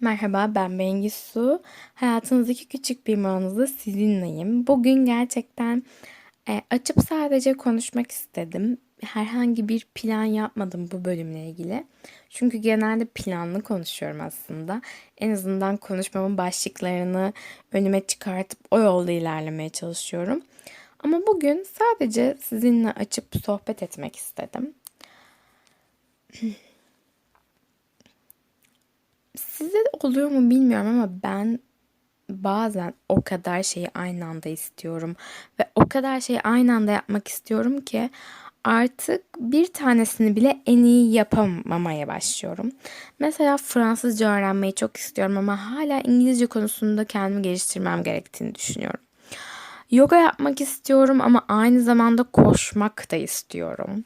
Merhaba, ben Bengisu. Hayatınızdaki küçük bir anınızda sizinleyim. Bugün gerçekten e, açıp sadece konuşmak istedim. Herhangi bir plan yapmadım bu bölümle ilgili. Çünkü genelde planlı konuşuyorum aslında. En azından konuşmamın başlıklarını önüme çıkartıp o yolda ilerlemeye çalışıyorum. Ama bugün sadece sizinle açıp sohbet etmek istedim. Size oluyor mu bilmiyorum ama ben bazen o kadar şeyi aynı anda istiyorum ve o kadar şeyi aynı anda yapmak istiyorum ki artık bir tanesini bile en iyi yapamamaya başlıyorum. Mesela Fransızca öğrenmeyi çok istiyorum ama hala İngilizce konusunda kendimi geliştirmem gerektiğini düşünüyorum. Yoga yapmak istiyorum ama aynı zamanda koşmak da istiyorum.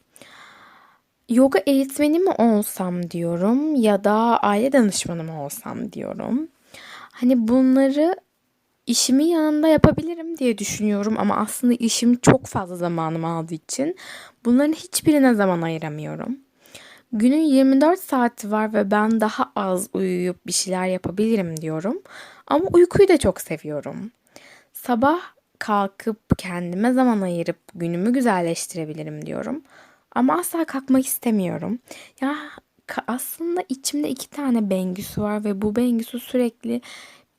Yoga eğitmeni mi olsam diyorum ya da aile danışmanı mı olsam diyorum. Hani bunları işimin yanında yapabilirim diye düşünüyorum ama aslında işim çok fazla zamanımı aldığı için bunların hiçbirine zaman ayıramıyorum. Günün 24 saati var ve ben daha az uyuyup bir şeyler yapabilirim diyorum. Ama uykuyu da çok seviyorum. Sabah kalkıp kendime zaman ayırıp günümü güzelleştirebilirim diyorum. Ama asla kalkmak istemiyorum. Ya aslında içimde iki tane Bengüsü var ve bu Bengüsü sürekli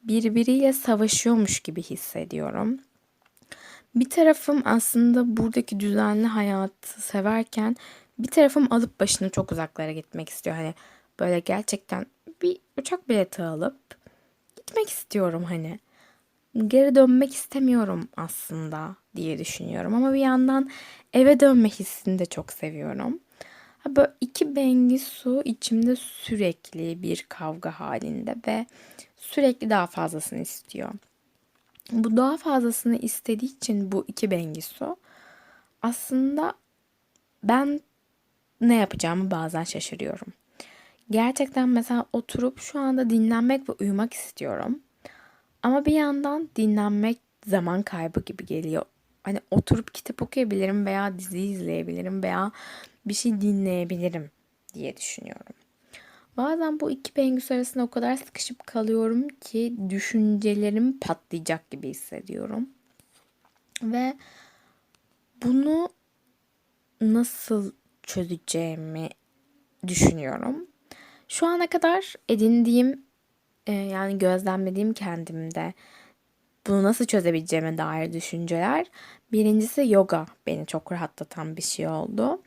birbiriyle savaşıyormuş gibi hissediyorum. Bir tarafım aslında buradaki düzenli hayatı severken bir tarafım alıp başını çok uzaklara gitmek istiyor. Hani böyle gerçekten bir uçak bileti alıp gitmek istiyorum hani geri dönmek istemiyorum aslında diye düşünüyorum. Ama bir yandan eve dönme hissini de çok seviyorum. Böyle iki bengi su içimde sürekli bir kavga halinde ve sürekli daha fazlasını istiyor. Bu daha fazlasını istediği için bu iki bengi su aslında ben ne yapacağımı bazen şaşırıyorum. Gerçekten mesela oturup şu anda dinlenmek ve uyumak istiyorum. Ama bir yandan dinlenmek zaman kaybı gibi geliyor. Hani oturup kitap okuyabilirim veya dizi izleyebilirim veya bir şey dinleyebilirim diye düşünüyorum. Bazen bu iki pengüs arasında o kadar sıkışıp kalıyorum ki düşüncelerim patlayacak gibi hissediyorum. Ve bunu nasıl çözeceğimi düşünüyorum. Şu ana kadar edindiğim e, yani gözlemlediğim kendimde bunu nasıl çözebileceğime dair düşünceler. Birincisi yoga beni çok rahatlatan bir şey oldu.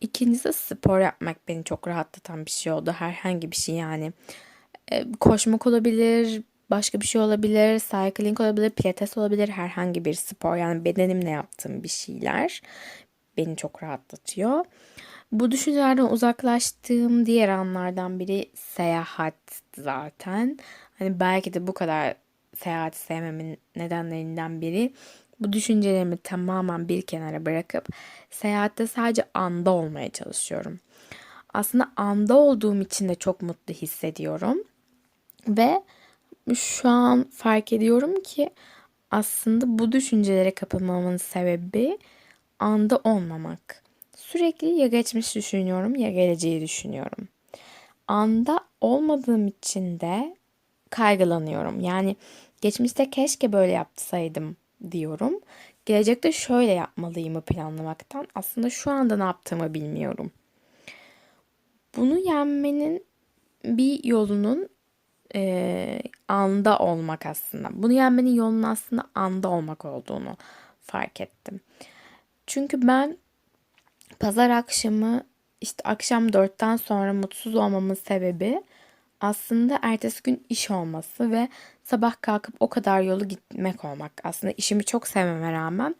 İkincisi spor yapmak beni çok rahatlatan bir şey oldu. Herhangi bir şey yani. E, koşmak olabilir, başka bir şey olabilir, cycling olabilir, pilates olabilir, herhangi bir spor. Yani bedenimle yaptığım bir şeyler beni çok rahatlatıyor. Bu düşüncelerden uzaklaştığım diğer anlardan biri seyahat zaten. Hani belki de bu kadar seyahat sevmemin nedenlerinden biri bu düşüncelerimi tamamen bir kenara bırakıp seyahatte sadece anda olmaya çalışıyorum. Aslında anda olduğum için de çok mutlu hissediyorum. Ve şu an fark ediyorum ki aslında bu düşüncelere kapılmamın sebebi anda olmamak. Sürekli ya geçmiş düşünüyorum ya geleceği düşünüyorum. Anda olmadığım için de kaygılanıyorum. Yani geçmişte keşke böyle yapsaydım diyorum. Gelecekte şöyle yapmalıyımı planlamaktan aslında şu anda ne yaptığımı bilmiyorum. Bunu yenmenin bir yolunun e, anda olmak aslında. Bunu yenmenin yolunun aslında anda olmak olduğunu fark ettim. Çünkü ben pazar akşamı işte akşam dörtten sonra mutsuz olmamın sebebi aslında ertesi gün iş olması ve sabah kalkıp o kadar yolu gitmek olmak. Aslında işimi çok sevmeme rağmen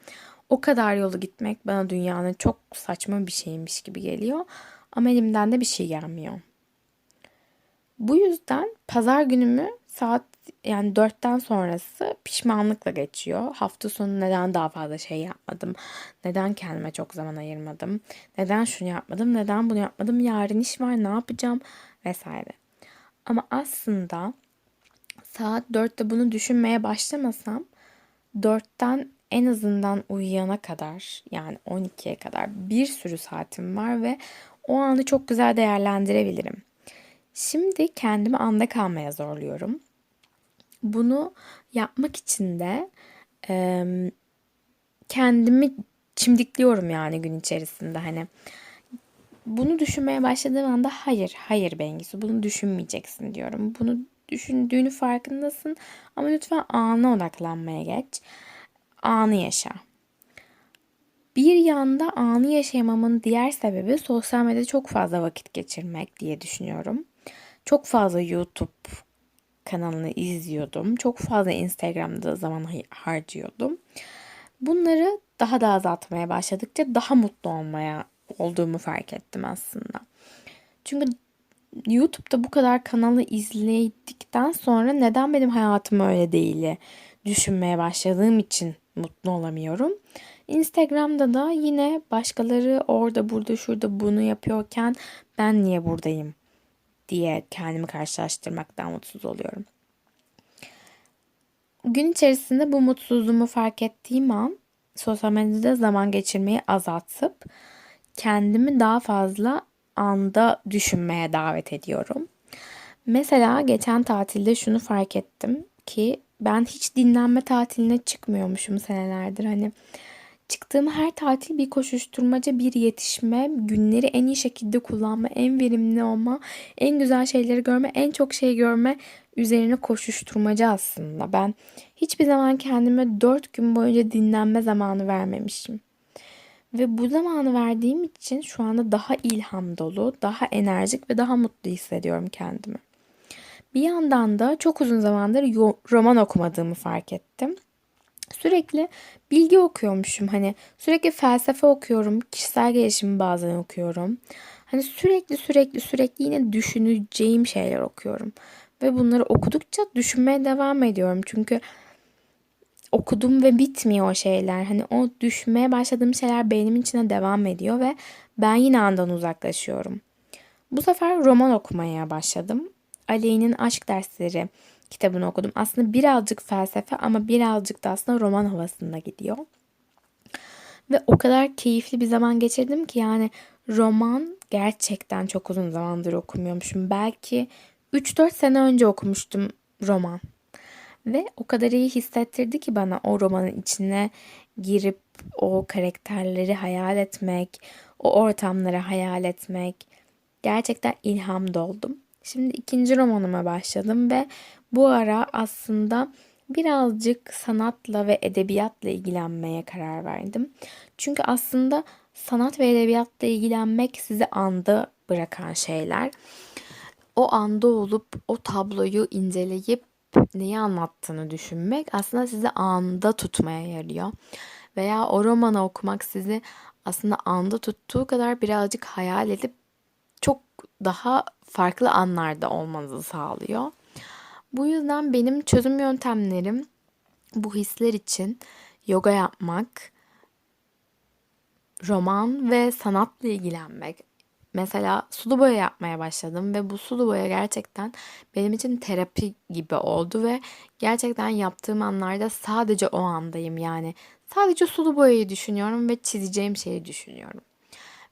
o kadar yolu gitmek bana dünyanın çok saçma bir şeymiş gibi geliyor. Ama elimden de bir şey gelmiyor. Bu yüzden pazar günümü saat yani dörtten sonrası pişmanlıkla geçiyor. Hafta sonu neden daha fazla şey yapmadım? Neden kendime çok zaman ayırmadım? Neden şunu yapmadım? Neden bunu yapmadım? Yarın iş var ne yapacağım? Vesaire. Ama aslında saat 4'te bunu düşünmeye başlamasam 4'ten en azından uyuyana kadar yani 12'ye kadar bir sürü saatim var ve o anı çok güzel değerlendirebilirim. Şimdi kendimi anda kalmaya zorluyorum. Bunu yapmak için de e, kendimi çimdikliyorum yani gün içerisinde hani. Bunu düşünmeye başladığım anda hayır, hayır Bengisu bunu düşünmeyeceksin diyorum. Bunu düşündüğünü farkındasın ama lütfen ana odaklanmaya geç. Anı yaşa. Bir yanda anı yaşayamamın diğer sebebi sosyal medyada çok fazla vakit geçirmek diye düşünüyorum. Çok fazla YouTube kanalını izliyordum. Çok fazla Instagram'da zaman harcıyordum. Bunları daha da azaltmaya başladıkça daha mutlu olmaya olduğumu fark ettim aslında. Çünkü YouTube'da bu kadar kanalı izledikten sonra neden benim hayatım öyle değil düşünmeye başladığım için mutlu olamıyorum. Instagram'da da yine başkaları orada burada şurada bunu yapıyorken ben niye buradayım diye kendimi karşılaştırmaktan mutsuz oluyorum. Gün içerisinde bu mutsuzluğumu fark ettiğim an sosyal medyada zaman geçirmeyi azaltıp kendimi daha fazla anda düşünmeye davet ediyorum. Mesela geçen tatilde şunu fark ettim ki ben hiç dinlenme tatiline çıkmıyormuşum senelerdir. Hani çıktığım her tatil bir koşuşturmaca, bir yetişme, günleri en iyi şekilde kullanma, en verimli olma, en güzel şeyleri görme, en çok şey görme üzerine koşuşturmaca aslında. Ben hiçbir zaman kendime dört gün boyunca dinlenme zamanı vermemişim. Ve bu zamanı verdiğim için şu anda daha ilham dolu, daha enerjik ve daha mutlu hissediyorum kendimi. Bir yandan da çok uzun zamandır roman okumadığımı fark ettim. Sürekli bilgi okuyormuşum. Hani sürekli felsefe okuyorum, kişisel gelişimi bazen okuyorum. Hani sürekli sürekli sürekli yine düşüneceğim şeyler okuyorum. Ve bunları okudukça düşünmeye devam ediyorum. Çünkü okudum ve bitmiyor o şeyler. Hani o düşmeye başladığım şeyler beynimin içine devam ediyor ve ben yine andan uzaklaşıyorum. Bu sefer roman okumaya başladım. Aleyh'nin Aşk Dersleri kitabını okudum. Aslında birazcık felsefe ama birazcık da aslında roman havasında gidiyor. Ve o kadar keyifli bir zaman geçirdim ki yani roman gerçekten çok uzun zamandır okumuyormuşum. Belki 3-4 sene önce okumuştum roman. Ve o kadar iyi hissettirdi ki bana o romanın içine girip o karakterleri hayal etmek, o ortamları hayal etmek. Gerçekten ilham doldum. Şimdi ikinci romanıma başladım ve bu ara aslında birazcık sanatla ve edebiyatla ilgilenmeye karar verdim. Çünkü aslında sanat ve edebiyatla ilgilenmek sizi anda bırakan şeyler. O anda olup o tabloyu inceleyip neyi anlattığını düşünmek aslında sizi anda tutmaya yarıyor. Veya o romanı okumak sizi aslında anda tuttuğu kadar birazcık hayal edip çok daha farklı anlarda olmanızı sağlıyor. Bu yüzden benim çözüm yöntemlerim bu hisler için yoga yapmak, roman ve sanatla ilgilenmek. Mesela sulu boya yapmaya başladım ve bu sulu boya gerçekten benim için terapi gibi oldu ve gerçekten yaptığım anlarda sadece o andayım yani. Sadece sulu boyayı düşünüyorum ve çizeceğim şeyi düşünüyorum.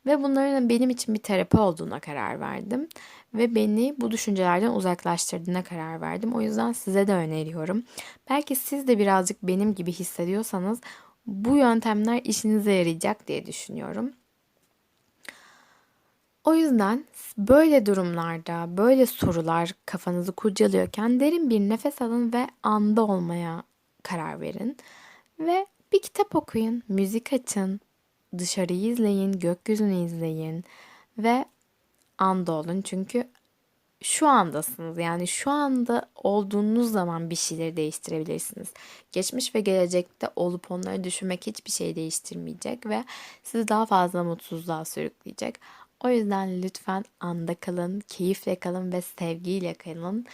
Ve bunların benim için bir terapi olduğuna karar verdim. Ve beni bu düşüncelerden uzaklaştırdığına karar verdim. O yüzden size de öneriyorum. Belki siz de birazcık benim gibi hissediyorsanız bu yöntemler işinize yarayacak diye düşünüyorum. O yüzden böyle durumlarda, böyle sorular kafanızı kurcalıyorken derin bir nefes alın ve anda olmaya karar verin. Ve bir kitap okuyun, müzik açın, dışarıyı izleyin, gökyüzünü izleyin ve anda olun. Çünkü şu andasınız. Yani şu anda olduğunuz zaman bir şeyleri değiştirebilirsiniz. Geçmiş ve gelecekte olup onları düşünmek hiçbir şey değiştirmeyecek ve sizi daha fazla mutsuzluğa sürükleyecek. O yüzden lütfen anda kalın, keyifle kalın ve sevgiyle kalın.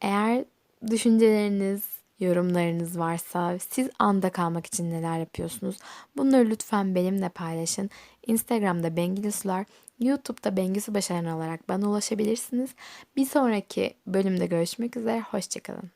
Eğer düşünceleriniz, yorumlarınız varsa, siz anda kalmak için neler yapıyorsunuz? Bunları lütfen benimle paylaşın. Instagram'da Bengisular, YouTube'da Bengisu Başaran olarak bana ulaşabilirsiniz. Bir sonraki bölümde görüşmek üzere, hoşçakalın.